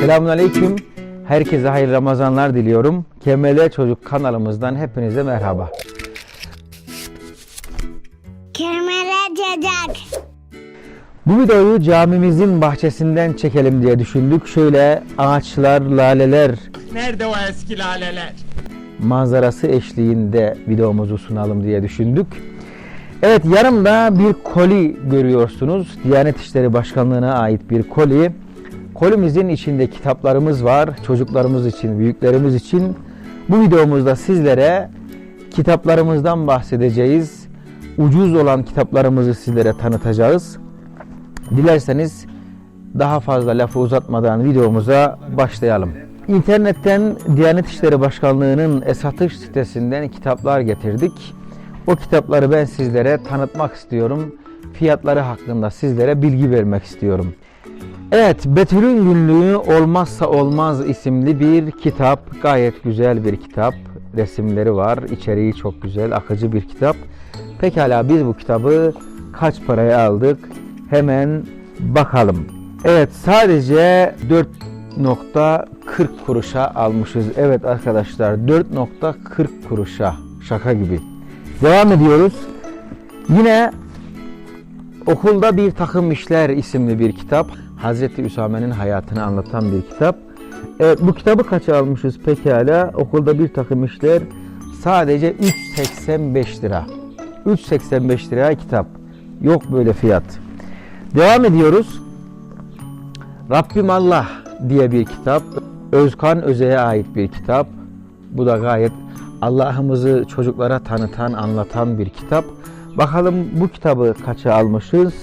Selamünaleyküm. Herkese hayırlı Ramazanlar diliyorum. KML Çocuk kanalımızdan hepinize merhaba. Kemere cacak. Bu videoyu camimizin bahçesinden çekelim diye düşündük. Şöyle ağaçlar, laleler Nerede o eski laleler? manzarası eşliğinde videomuzu sunalım diye düşündük. Evet yanımda bir koli görüyorsunuz. Diyanet İşleri Başkanlığı'na ait bir koli. Kolimizin içinde kitaplarımız var. Çocuklarımız için, büyüklerimiz için. Bu videomuzda sizlere kitaplarımızdan bahsedeceğiz. Ucuz olan kitaplarımızı sizlere tanıtacağız. Dilerseniz daha fazla lafı uzatmadan videomuza başlayalım. İnternetten Diyanet İşleri Başkanlığı'nın e-satış sitesinden kitaplar getirdik. O kitapları ben sizlere tanıtmak istiyorum. Fiyatları hakkında sizlere bilgi vermek istiyorum. Evet, Betül'ün Günlüğü Olmazsa Olmaz isimli bir kitap. Gayet güzel bir kitap. Resimleri var, içeriği çok güzel, akıcı bir kitap. Pekala biz bu kitabı kaç paraya aldık? Hemen bakalım. Evet, sadece 4.40 kuruşa almışız. Evet arkadaşlar, 4.40 kuruşa. Şaka gibi. Devam ediyoruz. Yine Okulda Bir Takım İşler isimli bir kitap. Hazreti Üsame'nin hayatını anlatan bir kitap. Evet, bu kitabı kaça almışız pekala? Okulda Bir Takım İşler sadece 3.85 lira. 3.85 liraya kitap. Yok böyle fiyat. Devam ediyoruz. Rabbim Allah diye bir kitap. Özkan Öze'ye ait bir kitap. Bu da gayet Allah'ımızı çocuklara tanıtan, anlatan bir kitap. Bakalım bu kitabı kaça almışız?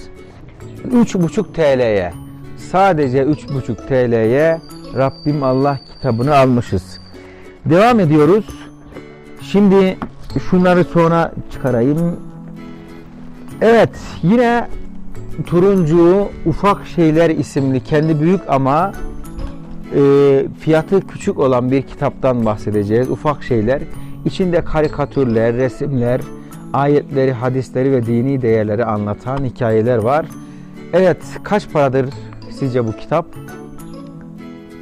3,5 TL'ye. Sadece 3,5 TL'ye Rabbim Allah kitabını almışız. Devam ediyoruz. Şimdi şunları sonra çıkarayım. Evet, yine turuncu ufak şeyler isimli kendi büyük ama e, fiyatı küçük olan bir kitaptan bahsedeceğiz. Ufak şeyler. İçinde karikatürler, resimler, ayetleri, hadisleri ve dini değerleri anlatan hikayeler var. Evet, kaç paradır sizce bu kitap?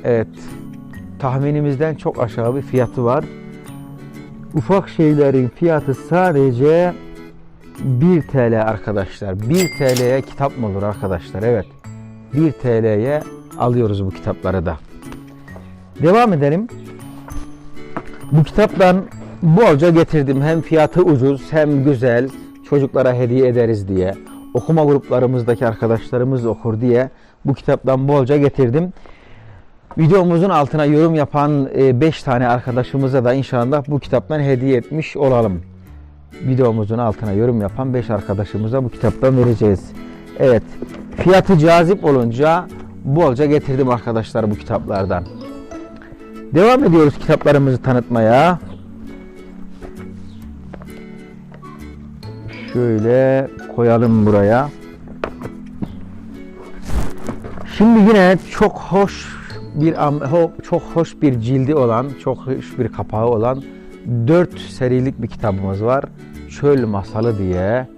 Evet, tahminimizden çok aşağı bir fiyatı var. Ufak şeylerin fiyatı sadece 1 TL arkadaşlar. 1 TL'ye kitap mı olur arkadaşlar? Evet. 1 TL'ye alıyoruz bu kitapları da. Devam edelim. Bu kitaptan bolca getirdim. Hem fiyatı ucuz hem güzel. Çocuklara hediye ederiz diye. Okuma gruplarımızdaki arkadaşlarımız okur diye bu kitaptan bolca getirdim. Videomuzun altına yorum yapan 5 tane arkadaşımıza da inşallah bu kitaptan hediye etmiş olalım. Videomuzun altına yorum yapan 5 arkadaşımıza bu kitaptan vereceğiz. Evet, fiyatı cazip olunca bolca getirdim arkadaşlar bu kitaplardan. Devam ediyoruz kitaplarımızı tanıtmaya. Şöyle koyalım buraya. Şimdi yine çok hoş bir çok hoş bir cildi olan, çok hoş bir kapağı olan 4 serilik bir kitabımız var. Çöl Masalı diye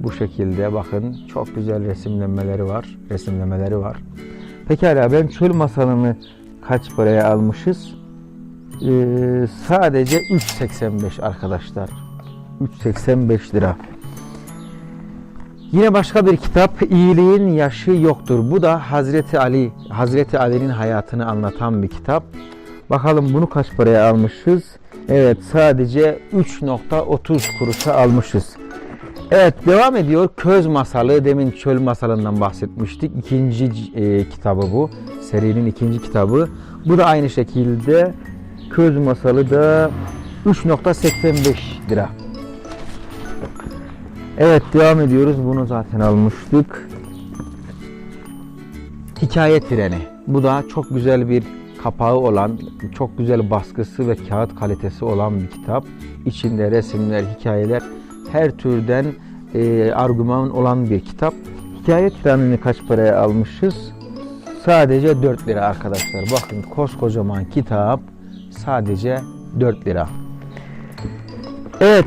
bu şekilde bakın çok güzel resimlemeleri var. Resimlemeleri var. Pekala ben Çöl Masalı'nı kaç paraya almışız? Ee, sadece 3.85 arkadaşlar. 3.85 lira. Yine başka bir kitap İyiliğin Yaşı Yoktur. Bu da Hazreti Ali, Hazreti Ali'nin hayatını anlatan bir kitap. Bakalım bunu kaç paraya almışız? Evet sadece 3.30 kuruşa almışız. Evet devam ediyor. Köz Masalı. Demin Çöl Masalı'ndan bahsetmiştik. İkinci e, kitabı bu. Serinin ikinci kitabı. Bu da aynı şekilde Köz Masalı da 3.85 lira. Evet devam ediyoruz. Bunu zaten almıştık. Hikaye Treni. Bu da çok güzel bir kapağı olan, çok güzel baskısı ve kağıt kalitesi olan bir kitap. İçinde resimler, hikayeler, her türden e, argüman olan bir kitap. Hikaye Treni'ni kaç paraya almışız? Sadece 4 lira arkadaşlar. Bakın koskocaman kitap sadece 4 lira. Evet.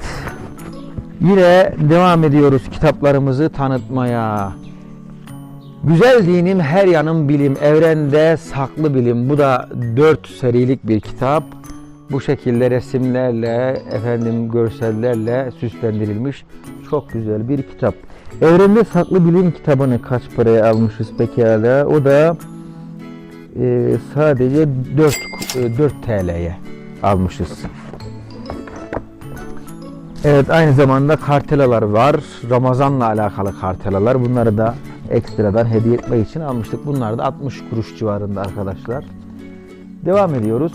Yine devam ediyoruz kitaplarımızı tanıtmaya. Güzel dinim her yanım bilim, evrende saklı bilim. Bu da 4 serilik bir kitap. Bu şekilde resimlerle, efendim görsellerle süslendirilmiş çok güzel bir kitap. Evrende saklı bilim kitabını kaç paraya almışız pekala? O da e, sadece 4 e, 4 TL'ye almışız. Evet aynı zamanda kartelalar var. Ramazanla alakalı kartelalar. Bunları da ekstradan hediye etmek için almıştık. Bunlar da 60 kuruş civarında arkadaşlar. Devam ediyoruz.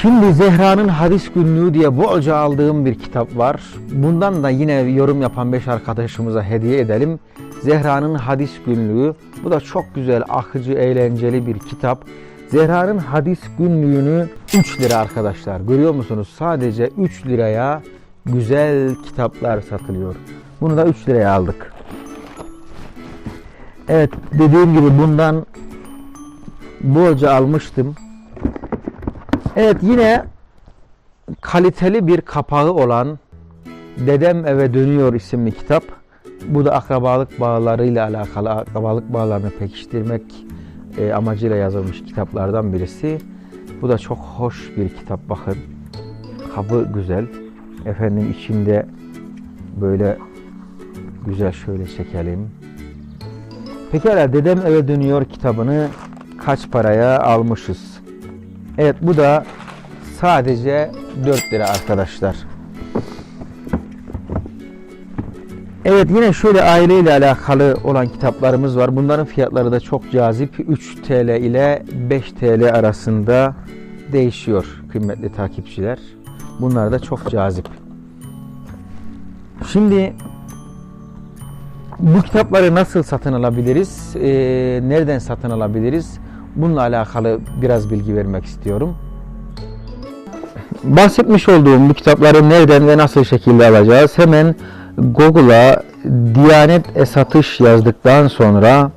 Şimdi Zehra'nın Hadis Günlüğü diye bolca aldığım bir kitap var. Bundan da yine yorum yapan 5 arkadaşımıza hediye edelim. Zehra'nın Hadis Günlüğü. Bu da çok güzel, akıcı, eğlenceli bir kitap. Zehra'nın Hadis Günlüğü'nü 3 lira arkadaşlar. Görüyor musunuz? Sadece 3 liraya güzel kitaplar satılıyor. Bunu da 3 liraya aldık. Evet dediğim gibi bundan bolca almıştım. Evet yine kaliteli bir kapağı olan Dedem Eve Dönüyor isimli kitap. Bu da akrabalık bağlarıyla alakalı, akrabalık bağlarını pekiştirmek e, amacıyla yazılmış kitaplardan birisi. Bu da çok hoş bir kitap bakın. Kabı güzel. Efendim içinde böyle güzel şöyle çekelim. Pekala Dedem Eve Dönüyor kitabını kaç paraya almışız? Evet bu da sadece 4 lira arkadaşlar. Evet yine şöyle aileyle alakalı olan kitaplarımız var. Bunların fiyatları da çok cazip. 3 TL ile 5 TL arasında değişiyor kıymetli takipçiler. Bunlar da çok cazip. Şimdi bu kitapları nasıl satın alabiliriz? Ee, nereden satın alabiliriz? Bununla alakalı biraz bilgi vermek istiyorum. Bahsetmiş olduğum bu kitapları nereden ve nasıl şekilde alacağız? Hemen Google'a Diyanet e-satış yazdıktan sonra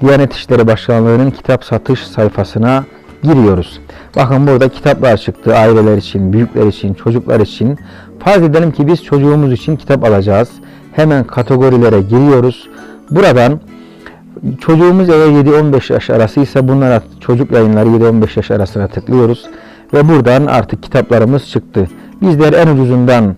Diyanet İşleri Başkanlığı'nın kitap satış sayfasına giriyoruz. Bakın burada kitaplar çıktı. Aileler için, büyükler için, çocuklar için. Farz edelim ki biz çocuğumuz için kitap alacağız. Hemen kategorilere giriyoruz. Buradan çocuğumuz eğer 7-15 yaş arasıysa bunlara çocuk yayınları 7-15 yaş arasına tıklıyoruz. Ve buradan artık kitaplarımız çıktı. Bizler en ucuzundan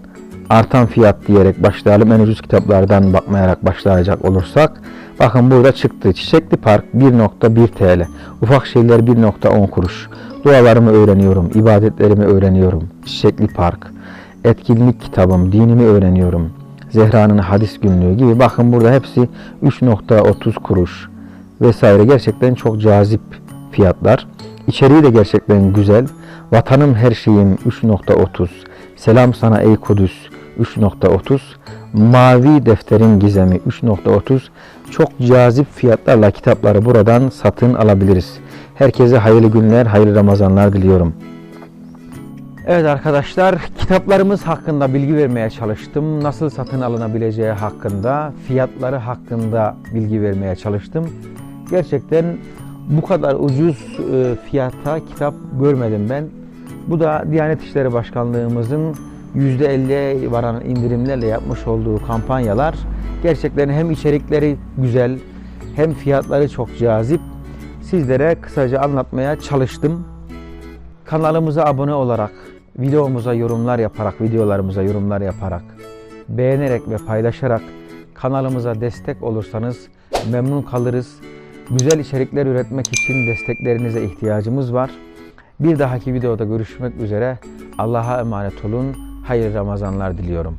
artan fiyat diyerek başlayalım. En ucuz kitaplardan bakmayarak başlayacak olursak. Bakın burada çıktı. Çiçekli Park 1.1 TL. Ufak şeyler 1.10 kuruş. Dualarımı öğreniyorum. ibadetlerimi öğreniyorum. Çiçekli Park. Etkinlik kitabım. Dinimi öğreniyorum. Zehra'nın hadis günlüğü gibi. Bakın burada hepsi 3.30 kuruş vesaire. Gerçekten çok cazip fiyatlar. İçeriği de gerçekten güzel. Vatanım her şeyim 3.30. Selam sana ey Kudüs 3.30. Mavi defterin gizemi 3.30. Çok cazip fiyatlarla kitapları buradan satın alabiliriz. Herkese hayırlı günler, hayırlı Ramazanlar diliyorum. Evet arkadaşlar, kitaplarımız hakkında bilgi vermeye çalıştım. Nasıl satın alınabileceği hakkında, fiyatları hakkında bilgi vermeye çalıştım. Gerçekten bu kadar ucuz e, fiyata kitap görmedim ben. Bu da Diyanet İşleri Başkanlığımızın %50'ye varan indirimlerle yapmış olduğu kampanyalar. Gerçekten hem içerikleri güzel hem fiyatları çok cazip. Sizlere kısaca anlatmaya çalıştım. Kanalımıza abone olarak, videomuza yorumlar yaparak, videolarımıza yorumlar yaparak, beğenerek ve paylaşarak kanalımıza destek olursanız memnun kalırız. Güzel içerikler üretmek için desteklerinize ihtiyacımız var. Bir dahaki videoda görüşmek üzere. Allah'a emanet olun. Hayırlı Ramazanlar diliyorum.